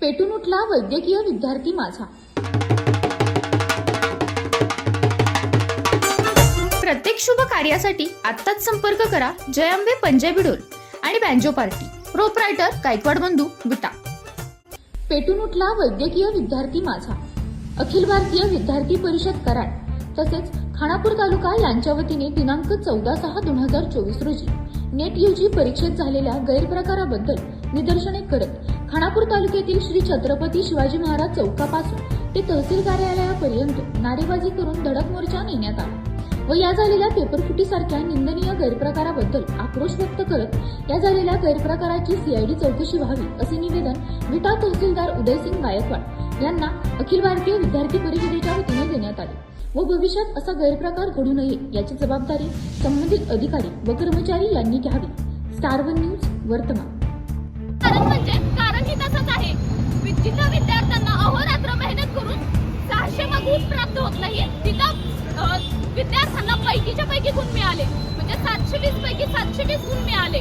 पेटून उठला वैद्यकीय विद्यार्थी माझा. प्रत्येक शुभ कार्यासाठी आत्ताच संपर्क करा जयांबे पंजाबी डोल आणि बँजो पार्टी. प्रोपरायटर गायकवाड बंधू विटा पेटून उठला वैद्यकीय विद्यार्थी माझा. अखिल भारतीय विद्यार्थी परिषद कराड तसेच खानापूर तालुका यांच्या वतीने दिनांक चौदा सहा दोन हजार चोवीस रोजी. नेट यूजी परीक्षेत झालेल्या गैरप्रकाराबद्दल निदर्शने करत खानापूर तालुक्यातील श्री छत्रपती शिवाजी महाराज चौकापासून ते तहसील कार्यालयापर्यंत नारेबाजी करून धडक मोर्चा नेण्यात आला व या झालेल्या पेपरफुटीसारख्या निंदनीय गैरप्रकाराबद्दल आक्रोश व्यक्त करत या झालेल्या गैरप्रकाराची सीआयडी चौकशी व्हावी असे निवेदन विटा तहसीलदार उदयसिंग गायकवाड यांना अखिल भारतीय विद्यार्थी परिषदेच्या वतीने देण्यात आले व भविष्यात असा गैरप्रकार घडू नये याची जबाबदारी संबंधित अधिकारी व कर्मचारी यांनी घ्यावी. स्टार वन न्यूज वर्तमान. जिथं विद्यार्थ्यांना अहोरात्र मेहनत करून सहाशे मार्क प्राप्त होत नाहीये. तिथं विद्यार्थ्यांना पैकीच्या पैकी गुण मिळाले. म्हणजे सातशे वीस पैकी सातशे वीस गुण मिळाले.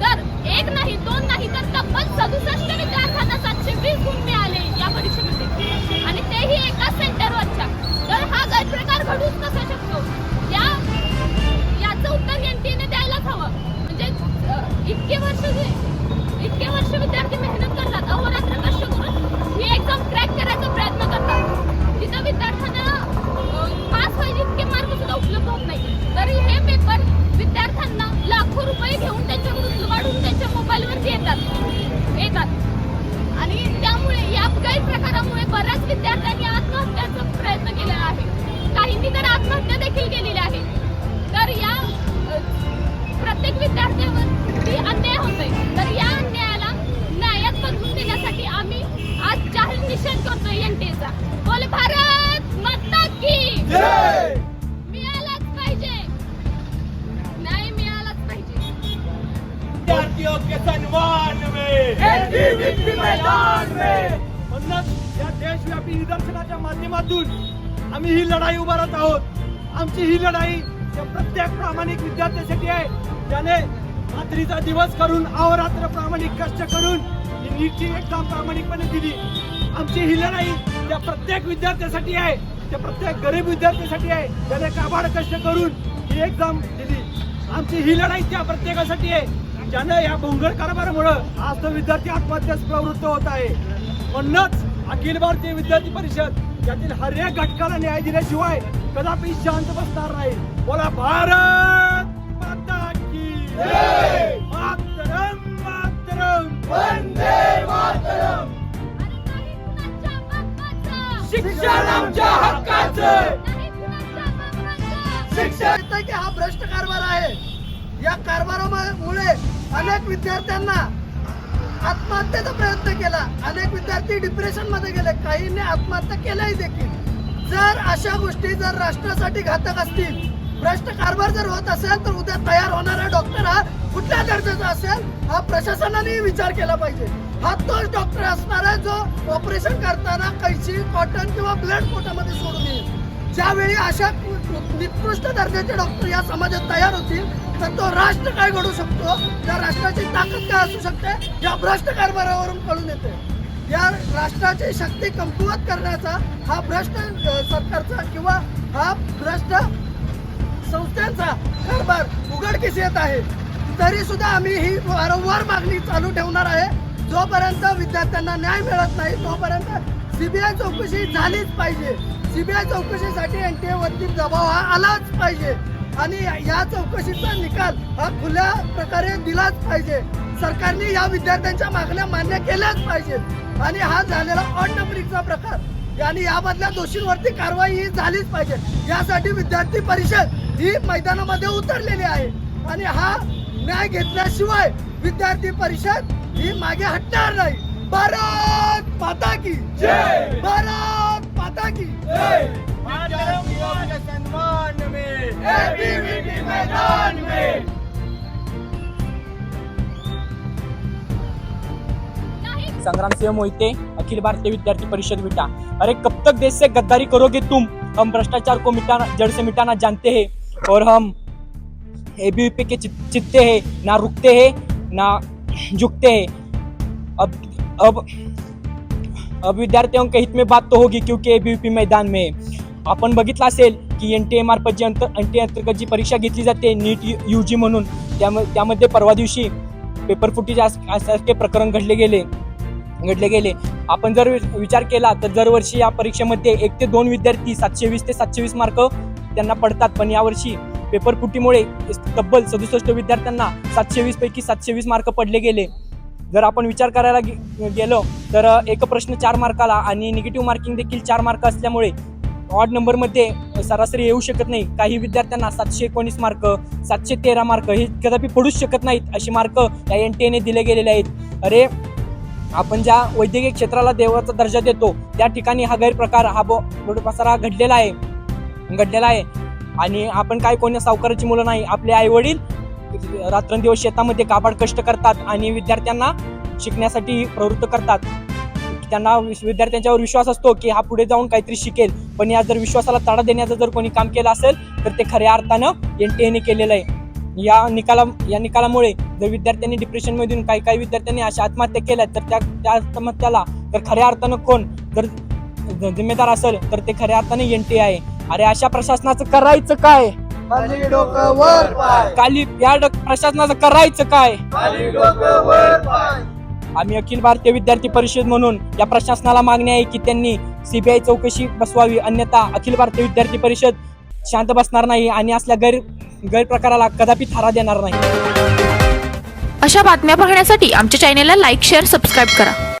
तर एक नाही दोन नाही तर तब्बल सदुसष्ट विद्यार्थ्यांना सातशे वीस एनटीएचा बोल भारत माता की. मिळालाच पाहिजे. न्याय मिळालाच पाहिजे. विद्यार्थियों के सम्मान में. मैदान में. म्हणूनच या देशव्यापी निदर्शनाच्या माध्यमातून आम्ही ही लढाई उभारत आहोत. आमची ही लढाई त्या प्रत्येक प्रामाणिक विद्यार्थ्यासाठी आहे. ज्याने रात्रीचा दिवस करून अहोरात्र प्रामाणिक कष्ट करून ही नीटची एक्झाम प्रामाणिकपणे दिली आमची ही लढाई त्या प्रत्येक विद्यार्थ्यासाठी आहे त्या प्रत्येक गरीब विद्यार्थ्यासाठी आहे त्याने काबाड कष्ट करून ही एक्झाम दिली. आमची ही लढाई त्या प्रत्येकासाठी आहे. ज्यानं या भोंगळ कारभारामुळं आज तो विद्यार्थी आत्महत्यास प्रवृत्त होत आहे. म्हणूनच अखिल भारतीय विद्यार्थी परिषद यातील हर एक घटकाला न्याय दिल्याशिवाय कदापि शांत बसणार नाही. बोला भारत माता की शिक्षण आमच्या हक्काचं शिक्षण की हा भ्रष्ट कारभार आहे. या कारभारामुळे अनेक विद्यार्थ्यांना आत्महत्येचा प्रयत्न केला. अनेक विद्यार्थी डिप्रेशनमध्ये गेले. काहींनी आत्महत्या केल्याही देखील. जर अशा गोष्टी जर राष्ट्रासाठी घातक असतील भ्रष्ट कारभार जर होत असेल तर उद्या तयार होणारा डॉक्टर हा कुठल्या दर्जाचा असेल हा प्रशासनाने विचार केला पाहिजे. हा तोच डॉक्टर असणार आहे जो ऑपरेशन करताना कैची कॉटन किंवा ब्लड पोटामध्ये सोडून येईल. ज्यावेळी अशा निकृष्ट दर्जाचे डॉक्टर या समाजात तयार होतील तर तो राष्ट्र काय घडू शकतो? त्या राष्ट्राची ताकद काय असू शकते? या भ्रष्ट कारभारावरून कळून येते. या राष्ट्राची शक्ती कमकुवत करण्याचा हा भ्रष्ट सरकारचा किंवा हा भ्रष्ट संस्थांचा कारभार उघडकीस येत आहे. तरी सुद्धा आम्ही ही वारंवार मागणी चालू ठेवणार आहे. जोपर्यंत विद्यार्थ्यांना न्याय मिळत नाही तोपर्यंत सीबीआय चौकशी झालीच पाहिजे. सीबीआय चौकशीसाठी एन टी वरती दबाव हा आलाच पाहिजे. आणि या चौकशीचा निकाल हा खुल्या प्रकारे दिलाच पाहिजे. सरकारने या विद्यार्थ्यांच्या मागण्या मान्य केल्याच पाहिजे. आणि हा झालेला ऑन नंबरिंगचा प्रकार. आणि यामधल्या दोषींवरती कारवाई ही झालीच पाहिजे. यासाठी विद्यार्थी परिषद ही मैदानामध्ये उतरलेली आहे. आणि हा न्याय घेतल्याशिवाय विद्यार्थी परिषद ही मागे हटणार नाही. भारत माता की जय! भारत माता की में. में. संग्राम सिंह मोहिते, अखिल भारतीय विद्यार्थी परिषद विटा. अरे, कब तक देश से गद्दारी करोगे तुम? हम भ्रष्टाचार को मिटाना, जड़ से मिटाना जानते हैं, और हम एबीवीपी के चित- चित्ते हैं, ना रुकते हैं, ना झुकते हैं। अब अब अब विद्यार्थियों के हित में बात तो होगी क्योंकि बी पी मैदान में। आपण बघितलं असेल की एन टी ए मार्फत जी अंतर एन टी अंतर्गत जी परीक्षा घेतली जाते नीट यू जी म्हणून त्याम त्यामध्ये परवा दिवशी पेपर फुटी सारखे प्रकरण घडले गेले घडले गेले. आपण जर वि- विचार केला तर दरवर्षी या परीक्षेमध्ये एक ते दोन विद्यार्थी सातशे वीस ते सातशे वीस मार्क त्यांना पडतात पण यावर्षी पेपर फुटीमुळे तब्बल सदुसष्ट विद्यार्थ्यांना सातशे वीस पैकी सातशे वीस मार्क पडले गेले. जर आपण विचार करायला गे- गेलो तर एक प्रश्न चार मार्काला आणि निगेटिव्ह मार्किंग देखील चार मार्क असल्यामुळे ऑड नंबरमध्ये सरासरी येऊ शकत नाही. काही विद्यार्थ्यांना सातशे एकोणीस मार्क सातशे तेरा मार्क हे कदापि पडूच शकत नाहीत असे मार्क या एन टी एने दिले गेलेले आहेत. अरे आपण ज्या वैद्यकीय क्षेत्राला देवाचा दर्जा देतो त्या ठिकाणी हा गैरप्रकार हा बो पसारा घडलेला आहे. घडलेला आहे. आणि आपण काय कोणी सावकाराची मुलं नाही आपले आई वडील रात्रंदिवस शेतामध्ये काबाड कष्ट करतात आणि विद्यार्थ्यांना शिकण्यासाठी प्रवृत्त करतात. त्यांना विद्यार्थ्यांच्यावर विश्वास असतो की हा पुढे जाऊन काहीतरी शिकेल. पण या जर विश्वासाला तडा देण्याचं जर कोणी काम केलं असेल तर ते खऱ्या अर्थानं एन टी एने केलेलं आहे. या निकाला या निकालामुळे जर विद्यार्थ्यांनी डिप्रेशनमधून काही काही विद्यार्थ्यांनी अशा आत्महत्या केल्या तर त्या त्या आत्महत्याला तर खऱ्या अर्थानं कोण? जर जिम्मेदार असेल तर ते खऱ्या अर्थाने एन टी आहे. अरे अशा प्रशासनाचं करायचं काय? खाली डोकं वर पाय. काली या प्रशासनाचं करायचं काय? खाली डोकं वर पाय. आम्ही अखिल भारतीय विद्यार्थी परिषद म्हणून या प्रशासनाला मागणी आहे की त्यांनी सीबीआय चौकशी बसवावी. अन्यथा अखिल भारतीय विद्यार्थी परिषद शांत बसणार नाही आणि असल्या गैर गैरप्रकाराला कदापि थारा देणार नाही. अशा बातम्या पाहण्यासाठी आमच्या चॅनेलला लाईक शेअर सबस्क्राईब करा.